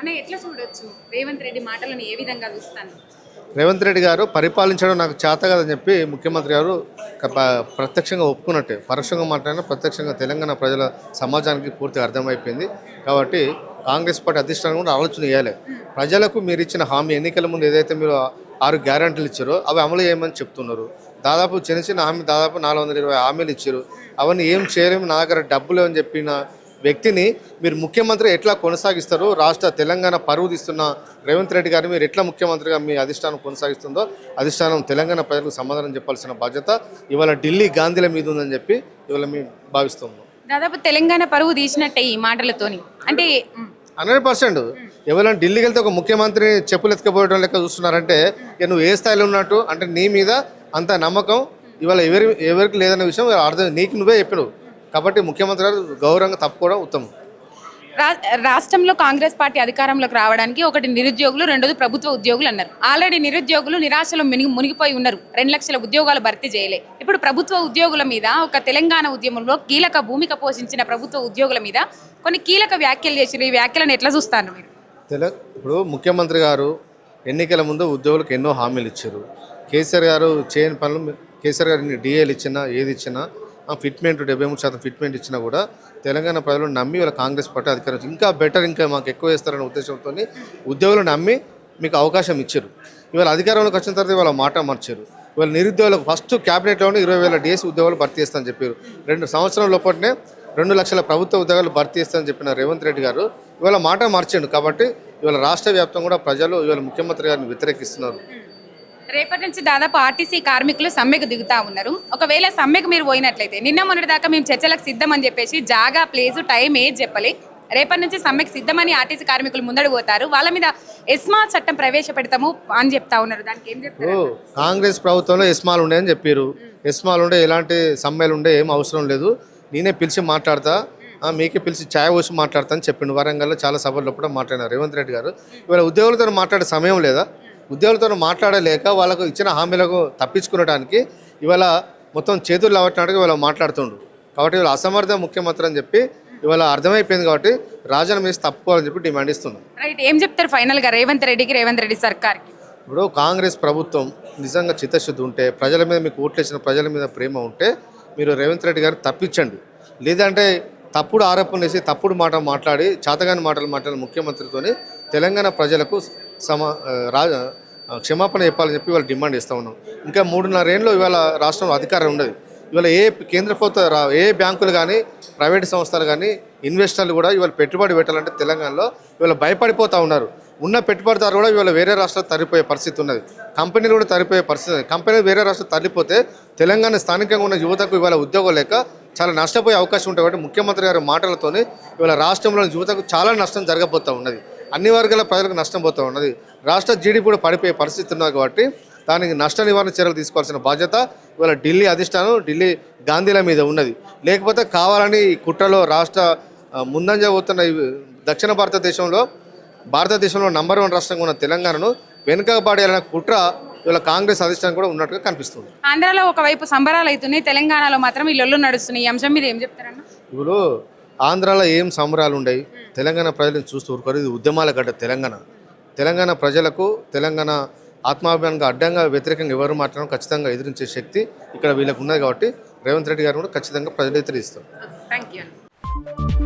అనే ఎట్లా చూడొచ్చు? రేవంత్ రెడ్డి మాటలను ఏ విధంగా చూస్తాను? రేవంత్ రెడ్డి గారు పరిపాలించడం నాకు చేత కదని చెప్పి ముఖ్యమంత్రి గారు ప్రత్యక్షంగా ఒప్పుకున్నట్టే. పరోక్షంగా మాట్లాడినా ప్రత్యక్షంగా తెలంగాణ ప్రజల సమాజానికి పూర్తిగా అర్థమైపోయింది. కాబట్టి కాంగ్రెస్ పార్టీ అధిష్టానం కూడా ఆలోచన చేయాలి. ప్రజలకు మీరు ఇచ్చిన హామీ ఎన్నికల ముందు ఏదైతే మీరు ఆరు గ్యారంటీలు ఇచ్చారో అవి అమలు చేయమని చెప్తున్నారు. దాదాపు చిన్న చిన్న హామీ దాదాపు నాలుగు వందల ఇరవై హామీలు ఇచ్చారు. అవన్నీ ఏం చేయలేము నా దగ్గర డబ్బులు అని చెప్పిన వ్యక్తిని మీరు ముఖ్యమంత్రి ఎట్లా కొనసాగిస్తారు రాష్ట్ర తెలంగాణ పరువు తీస్తున్న రేవంత్ రెడ్డి గారిని మీరు ఎట్లా ముఖ్యమంత్రిగా మీ అధిష్టానం కొనసాగిస్తుందో అధిష్టానం తెలంగాణ ప్రజలకు సమాధానం చెప్పాల్సిన బాధ్యత ఇవాళ ఢిల్లీ గాంధీల మీద ఉందని చెప్పి ఇవాళ మేము భావిస్తున్నాం. దాదాపు తెలంగాణ పరువు తీసినట్టే ఈ మాటలతోని. అంటే హండ్రెడ్ పర్సెంట్. ఎవరైనా ఢిల్లీకి వెళ్తే ఒక ముఖ్యమంత్రిని చెప్పులు ఎత్తుకపోయడం లెక్క చూస్తున్నారంటే ఇక నువ్వు ఏ స్థాయిలో ఉన్నట్టు అంటే నీ మీద అంత నమ్మకం ఇవాళ ఎవరి ఎవరికి లేదన్న విషయం అర్థం నీకు నువ్వే చెప్పినావు. కాబట్టి ముఖ్యమంత్రి గారు గౌరవంగా తప్పుకోవడం ఉత్తమం. రా- రాష్ట్రంలో కాంగ్రెస్ పార్టీ అధికారంలోకి రావడానికి ఒకటి నిరుద్యోగులు రెండోది ప్రభుత్వ ఉద్యోగులు అన్నారు. ఆల్రెడీ నిరుద్యోగులు నిరాశలో మునిగి మునిగిపోయి ఉన్నారు. రెండు లక్షల ఉద్యోగాలు భర్తీ చేయలే. ఇప్పుడు ప్రభుత్వ ఉద్యోగుల మీద ఒక తెలంగాణ ఉద్యమంలో కీలక భూమిక పోషించిన ప్రభుత్వ ఉద్యోగుల మీద కొన్ని కీలక వ్యాఖ్యలు చేసిరు ఈ వ్యాఖ్యలను ఎట్లా చూస్తారు మీరు? తెల ఇప్పుడు ముఖ్యమంత్రి గారు ఎన్నికల ముందు ఉద్యోగులకు ఎన్నో హామీలు ఇచ్చారు కేసీఆర్ గారు చేయని పనులు కేసీఆర్ గారు డిఏలు ఇచ్చినా ఏది ఇచ్చినా ఫిట్మెంట్ డెబ్బై మూడు శాతం ఫిట్మెంట్ ఇచ్చినా కూడా తెలంగాణ ప్రజలు నమ్మి వాళ్ళ కాంగ్రెస్ పార్టీ అధికారం ఇంకా బెటర్ ఇంకా మాకు ఎక్కువ వేస్తారనే ఉద్దేశంతో ఉద్యోగులు నమ్మి మీకు అవకాశం ఇచ్చారు. ఇవాళ అధికారంలోకి వచ్చిన తర్వాత ఇవాళ మాట మార్చారు. ఇవాళ నిరుద్యోగులకు ఫస్ట్ క్యాబినెట్లోనే ఇరవై వేల డిఎస్ ఉద్యోగాలు భర్తీ చేస్తామని చెప్పారు. రెండు సంవత్సరాల లోపలనే రెండు లక్షల ప్రభుత్వ ఉద్యోగాలు భర్తీ చేస్తామని చెప్పిన రేవంత్ రెడ్డి గారు ఇవాళ మాట మార్చిండు కాబట్టి ఇవాళ రాష్ట్ర వ్యాప్తంగా కూడా ప్రజలు ఇవాళ ముఖ్యమంత్రి గారిని వ్యతిరేకిస్తున్నారు. రేపటి నుంచి దాదాపు ఆర్టీసీ కార్మికులు సమ్మెకు దిగుతా ఉన్నారు. ఒకవేళ సమ్మెకు మీరు పోయినట్లయితే నిన్న మొన్నటి దాకా మేము చర్చలకు సిద్ధం అని చెప్పేసి జాగా ప్లేస్ టైం ఏది చెప్పలే. రేపటి నుంచి సమ్మెకు సిద్ధమని ఆర్టీసీ కార్మికులు ముందడు పోతారు వాళ్ళ మీద ఎస్మా చట్టం ప్రవేశపెడతాము అని చెప్తా ఉన్నారు. దానికి ఏం చెప్తారు? కాంగ్రెస్ ప్రభుత్వంలో ఎస్మాలు ఉండేయని చెప్పారు ఎస్మాలు ఉండే ఎలాంటి సమ్మెలు ఉండే ఏం అవసరం లేదు. నేనే పిలిచి మాట్లాడతా. మీకే పిలిచి ఛాయ్ పోసి మాట్లాడతా అని చెప్పిండు. వరంగల్లో చాలా సభల్లో కూడా మాట్లాడినారు. రేవంత్ రెడ్డి గారు. ఇవాళ ఉద్యోగులతో మాట్లాడే సమయం లేదా? ఉద్యోగులతో మాట్లాడలేక వాళ్ళకు ఇచ్చిన హామీలకు తప్పించుకునడానికి ఇవాళ మొత్తం చేతులు లావట్టినట్టుగా ఇవాళ మాట్లాడుతుండు కాబట్టి ఇవాళ అసమర్థ ముఖ్యమంత్రి అని చెప్పి ఇవాళ అర్థమైపోయింది కాబట్టి రాజీనామా చేసి తప్పుకోవాలని చెప్పి డిమాండ్ ఇస్తున్నాం. రైట్ ఏం చెప్తారు ఫైనల్గా రేవంత్ రెడ్డికి రేవంత్ రెడ్డి సర్కార్కి? ఇప్పుడు కాంగ్రెస్ ప్రభుత్వం నిజంగా చిత్తశుద్ధి ఉంటే ప్రజల మీద మీకు ఓట్లేసిన ప్రజల మీద ప్రేమ ఉంటే మీరు రేవంత్ రెడ్డి గారిని తప్పించండి. లేదంటే తప్పుడు ఆరోపణలు వేసి తప్పుడు మాట మాట్లాడి చాతగాని మాటలు మాట్లాడిన ముఖ్యమంత్రితోని తెలంగాణ ప్రజలకు సమ రా క్షమాపణ చెప్పాలని చెప్పి వాళ్ళు డిమాండ్ ఇస్తూ ఉన్నాం. ఇంకా మూడున్నరేళ్ళు ఇవాళ రాష్ట్రంలో అధికారం ఉండదు. ఇవాళ ఏ కేంద్ర ప్రభుత్వ ఏ బ్యాంకులు కానీ ప్రైవేట్ సంస్థలు కానీ ఇన్వెస్టర్లు కూడా ఇవాళ పెట్టుబడి పెట్టాలంటే తెలంగాణలో ఇవాళ భయపడిపోతూ ఉన్నారు. ఉన్న పెట్టుబడిదారు కూడా ఇవాళ వేరే రాష్ట్రాలు తరిపోయే పరిస్థితి ఉన్నది. కంపెనీలు కూడా తరిపోయే పరిస్థితి ఉంది కంపెనీలు వేరే రాష్ట్రాలు తరలిపోతే తెలంగాణ స్థానికంగా ఉన్న యువతకు ఇవాళ ఉద్యోగం లేక చాలా నష్టపోయే అవకాశం ఉంటుంది కాబట్టి ముఖ్యమంత్రి గారి మాటలతోనే ఇవాళ రాష్ట్రంలోని యువతకు చాలా నష్టం జరగబోతూ ఉన్నది. అన్ని వర్గాల ప్రజలకు నష్టం పోతూ ఉన్నది. రాష్ట్ర జీడీ కూడా పడిపోయే పరిస్థితి ఉన్నది కాబట్టి దానికి నష్ట నివారణ చర్యలు తీసుకోవాల్సిన బాధ్యత ఇవాళ ఢిల్లీ అధిష్టానం ఢిల్లీ గాంధీల మీద ఉన్నది. లేకపోతే కావాలని ఈ కుట్రలో రాష్ట్ర ముందంజ పోతున్న దక్షిణ భారతదేశంలో భారతదేశంలో నంబర్ వన్ రాష్ట్రంగా ఉన్న తెలంగాణను వెనుకబాడేయాలనే కుట్ర ఇవాళ కాంగ్రెస్ అధిష్టానం కూడా ఉన్నట్టుగా కనిపిస్తుంది. ఆంధ్రాలో ఒకవైపు సంబరాలు అవుతున్నాయి తెలంగాణలో మాత్రం ఈ లొల్లు నడుస్తున్నాయి. ఈ అంశం మీద ఏం చెప్తారన్న? ఇప్పుడు ఆంధ్రాలో ఏం సంబరాలు ఉండేవి? తెలంగాణ ప్రజలను చూస్తూ ఊరుకోరు. ఇది ఉద్యమాల గడ్డ తెలంగాణ. తెలంగాణ ప్రజలకు తెలంగాణ ఆత్మాభిమానంగా అడ్డంగా వ్యతిరేకంగా ఎవరు మాట్లాడడం ఖచ్చితంగా ఎదిరించే శక్తి ఇక్కడ వీళ్ళకు ఉన్నది కాబట్టి రేవంత్ రెడ్డి గారు కూడా ఖచ్చితంగా ప్రజలు ఎదిరిస్తారు థ్యాంక్ యూ